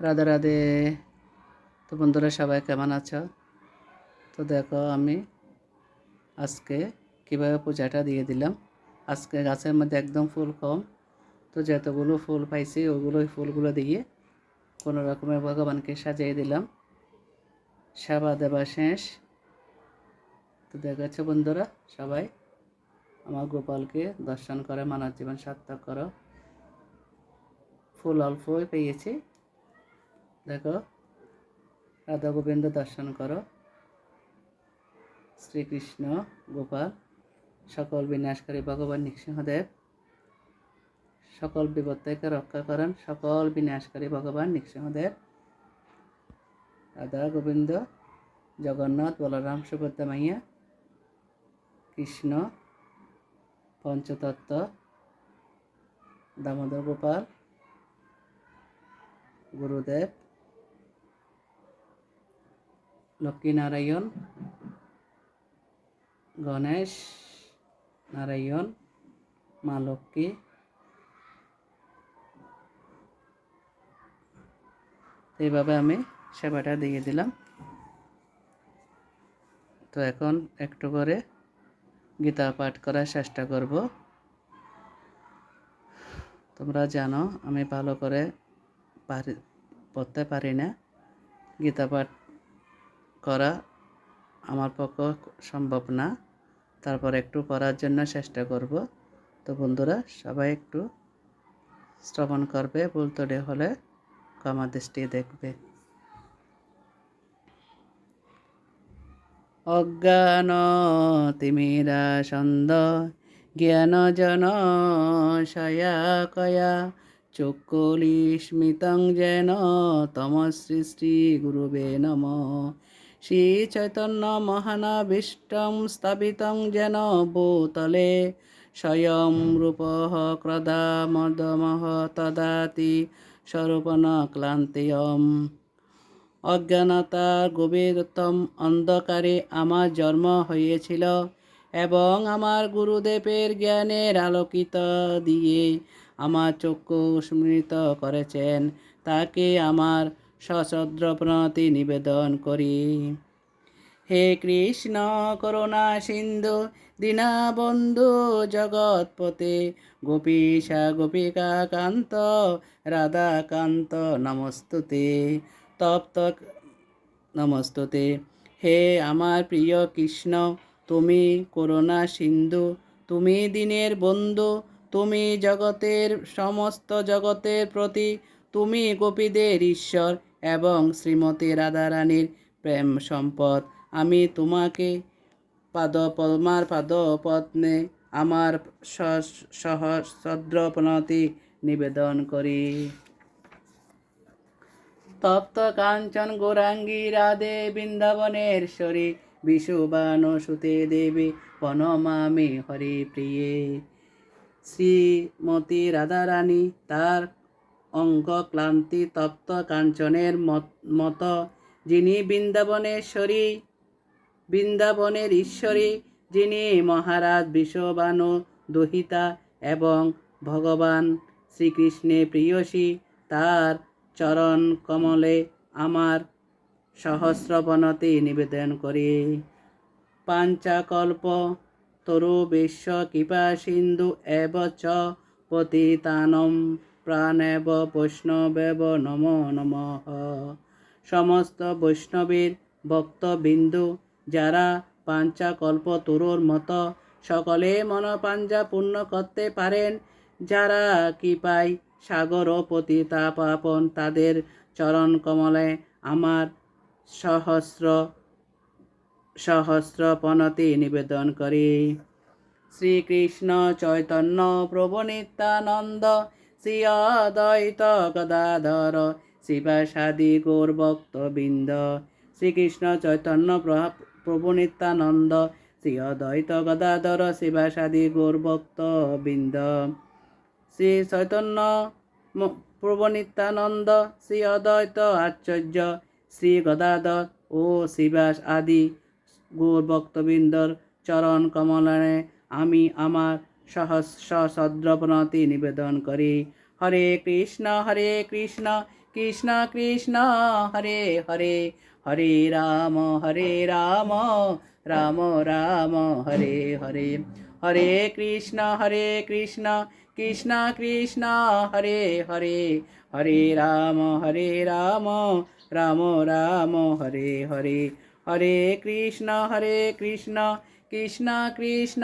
রাধে রাধে। তো বন্ধুরা, সবাই কেমন আছো? তো দেখো, আমি আজকে কীভাবে পূজাটা দিয়ে দিলাম। আজকে গাছের মধ্যে একদম ফুল কম। তো যতগুলো ফুল পাইছি ওগুলো ওই ফুলগুলো দিয়ে কোনো রকমের ভগবানকে সাজিয়ে দিলাম। সেবা দেবা শেষ। তো দেখাচ্ছে বন্ধুরা, সবাই আমার গোপালকে দর্শন করে, মানব জীবন সার্থক করো। ফুল অল্পই পেয়েছি। দেখো রাধা গোবিন্দ দর্শন করো। শ্রীকৃষ্ণ, গোপাল, সকল বিনাশকারী ভগবান নৃসিংহদেব, সকল বিপদ থেকে রক্ষা করেন, সকল বিনাশকারী ভগবান নৃসিংহদেব। রাধা গোবিন্দ জগন্নাথ, বলরাম, সুভদ্রা মাইয়া, কৃষ্ণ, পঞ্চতত্ত্ব, দামোদর গোপাল, গুরুদেব লক্ষ্মীনারায়ণ গণেশ নারায়ণ মা লক্ষ্মী এইভাবে আমি সেবাটা দিয়ে দিলাম। তো এখন একটু করে গীতা পাঠ করার চেষ্টা করব। তোমরা জানো, আমি ভালো করে পারি, পড়তে পারি না। গীতা পাঠ করা আমার পক্ষে সম্ভব না। তারপর একটু পড়ার জন্য চেষ্টা করব। তো বন্ধুরা, সবাই একটু শ্রবণ করবে ভুলতড়ে হলে ক্ষমা দৃষ্টি দেখবে। অজ্ঞান তিমিরা ছন্দ, জ্ঞান জন শয়া কয়া চক্ষুলি স্মিতং যেন তম শ্রী গুরুবে নম। শ্রী চৈতন্য মহানাবিষ্টং স্থাপিতং যেন ভূতলে। স্বয়ং রূপ ক্রদা মদমহ তদাতি স্বরূপন ক্লান্তিয়ম। অজ্ঞানতার গভীরতম অন্ধকারে আমার জন্ম হয়েছিল এবং আমার গুরুদেবের জ্ঞানের আলোকিত দিয়ে আমার চক্ষু স্মৃত করেছেন। তাকে আমার সশ্রদ্র প্রণতি নিবেদন করি। হে কৃষ্ণ, করুণা সিন্ধু, দীনাবন্ধু জগৎপতে গোপীশা গোপিকা কান্ত রাধাকান্ত, নমস্তুতে, তপ্ত, নমস্তুতে। হে আমার প্রিয় কৃষ্ণ, তুমি করুণা সিন্ধু, তুমি দিনের বন্ধু, তুমি জগতের সমস্ত জগতের প্রতি, তুমি গোপীদের ঈশ্বর এবং শ্রীমতী রাধারানীর প্রেম সম্পদ। আমি তোমাকে পাদ পদ্মার পাদ পদ্মে আমার সহস্র প্রণতি নিবেদন করি। তপ্ত কাঞ্চন গৌরাঙ্গী রাধে বৃন্দাবনের শরী বিশুবান সুতে দেবী বনমামি হরি প্রিয়ে শ্রীমতী রাধারানী তার অঙ্গ ক্লান্তি তপ্ত কাঞ্চনের মত যিনি বৃন্দাবনেশ্বরী, বৃন্দাবনের ঈশ্বরী, যিনি মহারাজ বিশ্ববানু দহিতা এবং ভগবান শ্রীকৃষ্ণের প্রিয়সী, তার চরণ কমলে আমার সহস্রবনতি নিবেদন করি। পাঞ্চাকল্প, তরু বিশ্ব কৃপা সিন্ধু এব চ পতিতানম। প্রাণেব বৈষ্ণবেব নম নম। সমস্ত বৈষ্ণবীর ভক্তবিন্দু যারা পাঞ্চাকল্প তরুর মতো, সকলে মনোপাঞ্জা পূর্ণ করতে পারেন। যারা কৃপায় সাগর ও পতিতা পাপন তাদের চরণ কমলে আমার সহস্র সহস্র পনতি নিবেদন করি। শ্রীকৃষ্ণ চৈতন্য প্রভু নিত্যানন্দ শ্রী অদ্বৈত গদাধর শিবাসাদি গৌরভক্তবৃন্দ। শ্রীকৃষ্ণ চৈতন্য প্রভু নিত্যানন্দ শ্রী অদ্বৈত গদাধর শিবাসাদি গৌরভক্তবৃন্দ। শ্রী চৈতন্য প্রভু নিত্যানন্দ শ্রী অদ্বৈত আচার্য শ্রী গদাধর ও শিবাস আদি গৌর ভক্তবৃন্দর চরণ কমলনে আমি আমার সহস্র নিবেদন করি। হরে কৃষ্ণ হরে কৃষ্ণ কৃষ্ণ কৃষ্ণ, হরে হরে। হরে রাম হরে রাম রাম রাম, হরে হরে। হরে কৃষ্ণ হরে কৃষ্ণ কৃষ্ণ কৃষ্ণ, হরে হরে। হরে রাম হরে রাম রাম রাম, হরে হরে। হরে কৃষ্ণ হরে কৃষ্ণ কৃষ্ণ কৃষ্ণ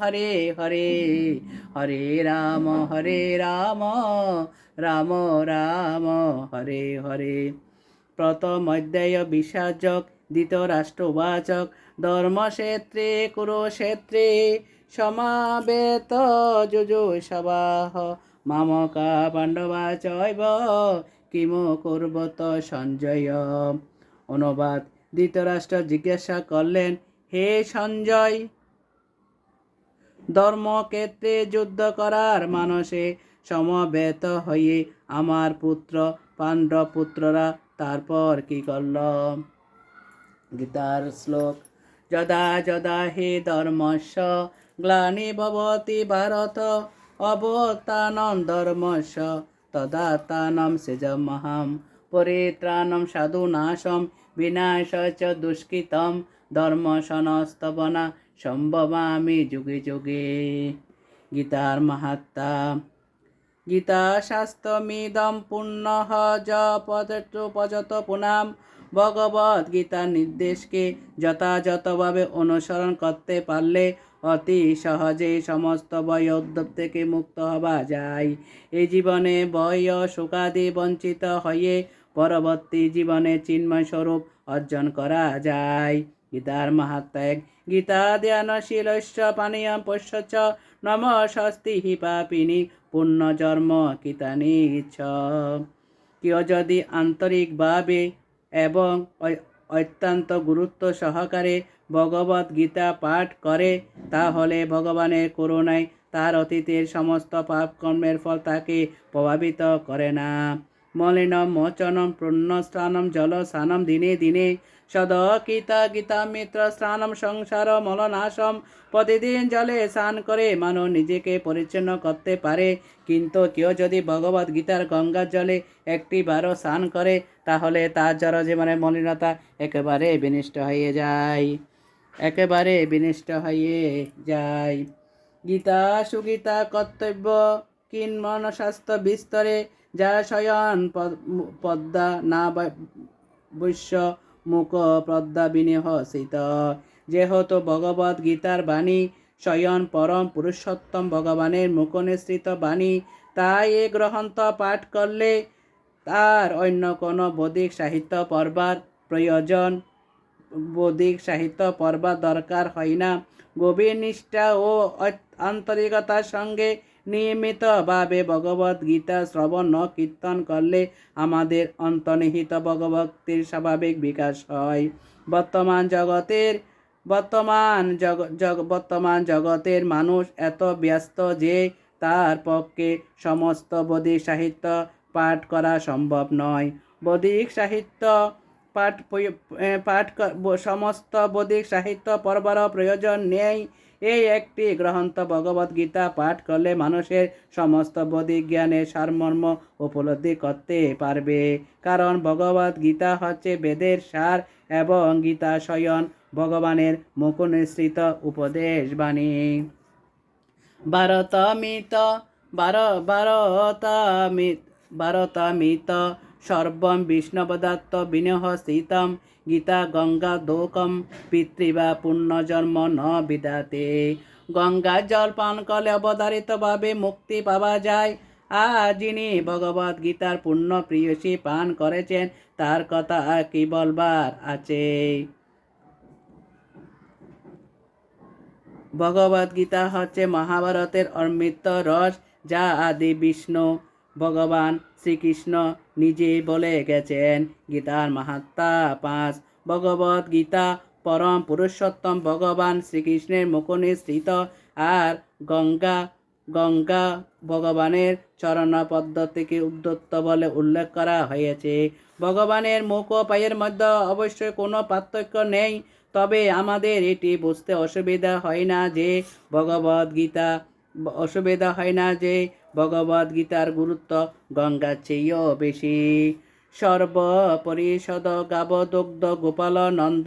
হরে হরে হরে রাম হরে রাম রাম রাম, হরে হরে। প্রথম অধ্যায় বিশ্বাসক দ্বিতীয় রাষ্ট্রবাচক ধর্মক্ষেত্রে, কুরুক্ষেত্রে সমাবেত যুজু সবাহ। মামকা পাণ্ডবা চৈব কিম কুর্বত সঞ্জয়। অনুবাদ ধৃতরাষ্ট্র জিজ্ঞাসা করলেন হে সঞ্জয়। ধর্মক্ষেত্রে যুদ্ধ করার মানসে সমবেত হয়ে আমার পুত্র, পাণ্ডব পুত্ররা তারপর কি করল? গীতার শ্লোক, যদা যদা হে ধর্মস্য গ্লানি ভবতি ভারত, অবতানম ধর্মস্য তদা তানম সেজমহাম পরিত্রাণম সাধুনাশম বিনাশ চ দুষ্কৃতম, ধর্ম সনস্তবনা, সম্ভবামি যুগে যুগে। গীতার মাহাত্মা। গীতা শাস্ত্রমিদম পুণ্যহ য পুনাম। ভগবত গীতার নির্দেশকে যথাযথভাবে অনুসরণ করতে পারলে অতি সহজে সমস্ত ভয় উদ্যোগ থেকে মুক্ত হওয়া যায়। এই জীবনে ও শোকাদি বঞ্চিত হয়ে পরবর্তী জীবনে চিন্ময় স্বরূপ অর্জন করা যায়। গীতার মাহাত্যাগ গীতা ধ্যানশীলস্য পানীয়ম পশ্যচ নম স্বস্তি হি পাপিনি পুণ্যজন্ম কিতানি ইচ্ছ। কেউ যদি আন্তরিকভাবে এবং অত্যন্ত গুরুত্ব সহকারে ভগবত গীতা পাঠ করে, তাহলে ভগবানের করুণায় তার অতীতের সমস্ত পাপ কর্মের ফল তাকে প্রভাবিত করে না। মলিনম মোচনম জল স্নানম দিনে দিনে। সদ গীতা গীতা মিত্র স্নানম সংসার মলনাশম। প্রতিদিন জলে স্নান করে মানুষ নিজেকে পরিচ্ছন্ন করতে পারে। কিন্তু কেউ যদি ভগবত গীতার গঙ্গার জলে একটি বারও স্নান করে, তাহলে তার জনজীবনের মলিনতা একেবারে বিনিষ্ট হয়ে যায়। একেবারে বিনিষ্ট হয়ে যায়। গীতা সুগীতা কর্তব্য কিন মনস্বাস্থ্য বিস্তরে। যা শয়ন পদ- পদ্মা না বৈশ্য মুখ পদ্মা বিনেহ শীত যেহেতু ভগবত গীতার বাণী স্বয়ং পরম পুরুষোত্তম ভগবানের মুখ মুখনিসৃত বাণী, তাই এ গ্রন্থ পাঠ করলে তার অন্য কোনো বৌদ্ধিক সাহিত্য পড়বার প্রয়োজন বৌদ্ধিক সাহিত্য পড়বার দরকার হয় না। গভীর নিষ্ঠা ও আন্তরিকতার সঙ্গে নিয়মিতভাবে ভগবত গীতা শ্রবণ কীর্তন করলে আমাদের অন্তর্নিহিত ভগবক্তির স্বাভাবিক বিকাশ হয়। বর্তমান জগতের, বর্তমান জগ বর্তমান জগতের মানুষ এত ব্যস্ত যে তার পক্ষে সমস্ত বৌদ্ধিক সাহিত্য পাঠ করা সম্ভব নয়। বৌদ্ধিক সাহিত্য পাঠ পাঠ সমস্ত বৌদ্ধিক সাহিত্য পড়বারও প্রয়োজন নেই। এই একটি গ্রন্থ ভগবত গীতা পাঠ করলে মানুষের সমস্ত বৌদ্ধিক জ্ঞানের সারমর্ম উপলব্ধি করতে পারবে। কারণ ভগবত গীতা হচ্ছে বেদের সার এবং গীতা স্বয়ং ভগবানের মুখনিসৃত উপদেশ বাণী। ভারতমিত বার ভারতমিত ভারতমিত সর্বম বিষ্ণবদত্ত বিনহ স্থিতম গীতা গঙ্গা দোকম পিতৃবা পুণ্যজন্ম ন বিদাতে। গঙ্গা জল পান করলে অবধারিতভাবে মুক্তি পাওয়া যায়। আর যিনি ভগবত গীতার পুণ্য প্রিয়সী পান করেছেন, তার কথা কি বলবার আছে? ভগবত গীতা হচ্ছে মহাভারতের অমৃত রস, যা আদি বিষ্ণু। ভগবান শ্রীকৃষ্ণ নিজে বলে গেছেন, গীতার মাহাত্মা পাঁচ। ভগবত গীতা পরম পুরুষোত্তম ভগবান শ্রীকৃষ্ণের মুখনিসৃত আর গঙ্গা গঙ্গা ভগবানের চরণ পদ্ধতিকে উদ্যত্ত বলে উল্লেখ করা হয়েছে। ভগবানের মুখ ও পায়ের মধ্যে অবশ্যই কোনো পার্থক্য নেই, তবে আমাদের এটি বুঝতে অসুবিধা হয় না যে, ভগবত গীতা অসুবিধা হয় না যে ভগবদ গীতার গুরুত্ব গঙ্গার চেয়েও বেশি। সর্বপরিষদ গাব দুগ্ধ গোপাল নন্দ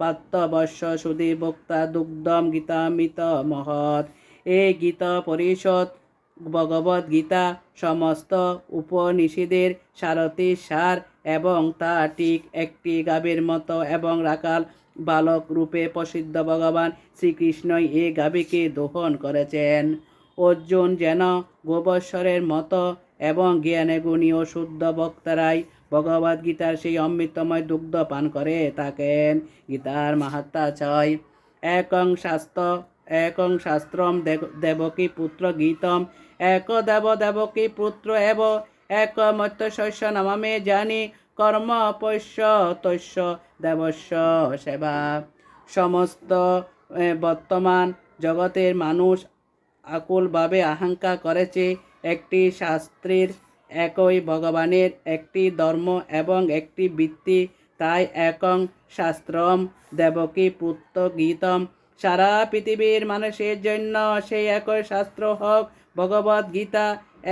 পাত্তবর্ষ সুদী বক্তা দুগ্ধম গীতামিত মহৎ। এই গীতা পরিষদ ভগবদ গীতা সমস্ত উপনিষদের সারথী সার এবং তা ঠিক একটি গাভীর মতো এবং রাখাল বালক রূপে প্রসিদ্ধ ভগবান শ্রীকৃষ্ণই এই গাভীকে দোহন করেছেন। অর্জুন যেন গোবৎসরের মতো এবং জ্ঞানে গুণী ও শুদ্ধ বক্তারাই ভগবদ গীতার সেই অমৃতময় দুগ্ধ পান করে থাকেন। গীতার মাহাত্মা ছয় একং শাস্ত্র, একং শাস্ত্রম দেব- দেবকী পুত্র গীতম, এক দেব দেবকী পুত্র এব, এক মত্যশস্য নামামে জানি, কর্ম পৈশ্য তৈশ্য দেবস্য সেবা। সমস্ত বর্তমান জগতের মানুষ আকুলভাবে আকাঙ্ক্ষা করেছে একটি শাস্ত্রের একই ভগবানের একটি ধর্ম এবং একটি বৃত্তি তাই একং শাস্ত্রম দেবকী পুত্র গীতম। সারা পৃথিবীর মানুষের জন্য সেই একই শাস্ত্র হোক ভগবদ গীতা,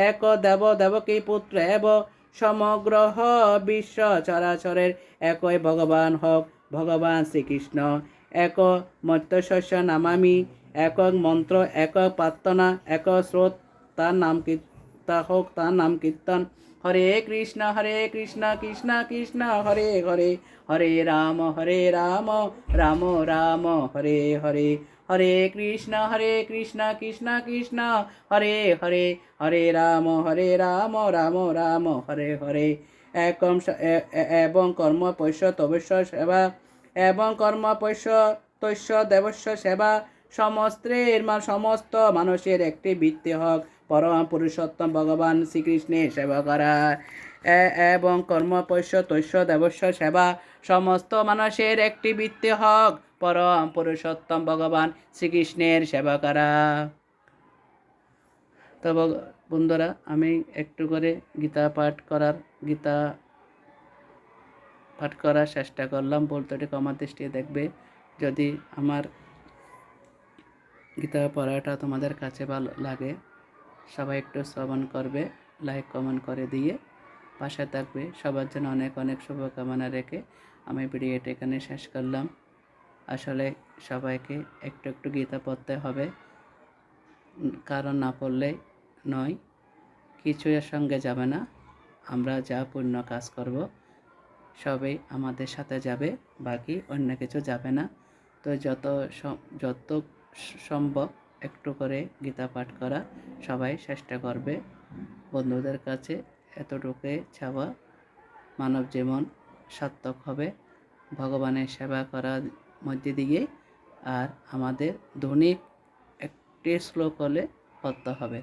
এক দেব দেবকী পুত্র এব। সমগ্র বিশ্ব চরাচরের একই ভগবান হোক, ভগবান শ্রীকৃষ্ণ। এক মত্যশস্য নামামি। একক মন্ত্র একক প্রার্থনা এক স্রোত তার নাম কীর্তা হোক তার নাম কীর্তন হরে কৃষ্ণ হরে কৃষ্ণ কৃষ্ণ কৃষ্ণ হরে হরে হরে রাম হরে রাম রাম রাম হরে হরে হরে কৃষ্ণ হরে কৃষ্ণ কৃষ্ণ কৃষ্ণ হরে হরে হরে রাম হরে রাম রাম রাম হরে হরে একম এবং কর্ম পৈশ্য তবস্য সেবা এবং কর্ম পৈশ্য তৈশ্য দেবস্য সেবা সমস্তের মা- সমস্ত মানুষের একটি বৃত্তি হোক। পরম পুরুষোত্তম ভগবান শ্রীকৃষ্ণের সেবা করা। এবং কর্ম পৈশ্য তৈশ্য দেবস্য সেবা সমস্ত মানুষের একটি বৃত্তি হোক। পরম পুরুষোত্তম ভগবান শ্রীকৃষ্ণের সেবা করা। তো বন্ধুরা, আমি একটু করে গীতা পাঠ করার গীতা পাঠ করার চেষ্টা করলাম। বলতে কমার দৃষ্টি দেখবে। যদি আমার গীতা পড়াটা তোমাদের কাছে ভালো লাগে, সবাই একটু শ্রবণ করবে লাইক কমেন্ট করে দিয়ে পাশে থাকবে। সবার জন্য অনেক অনেক শুভকামনা রেখে আমি ভিডিওটা এখানে শেষ করলাম। আসলে সবাইকে একটু একটু গীতা পড়তে হবে, কারণ না পড়লে নয় কিছু এর সঙ্গে যাবে না। আমরা যা পূর্ণ কাজ করব, সবই আমাদের সাথে যাবে, বাকি অন্য কিছু যাবে না। তো যত যত সম্ভব একটু করে গীতা পাঠ করা। সবাই চেষ্টা করবে। বন্ধুদের কাছে এতটুকু চাওয়া। মানব জীবন সার্থক হবে। ভগবানের সেবা করার মধ্যে দিয়ে আর আমাদের দৈনিক একটি শ্লোক হলে পড়তে হবে।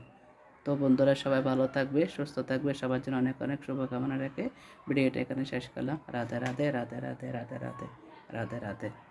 তো বন্ধুরা সবাই ভালো থাকবে, সুস্থ থাকবে। সবার জন্য অনেক অনেক শুভকামনা রেখে ভিডিওটা এখানে শেষ করলাম। রাধে রাধে রাধে রাধে রাধে রাধে রাধে রাধে।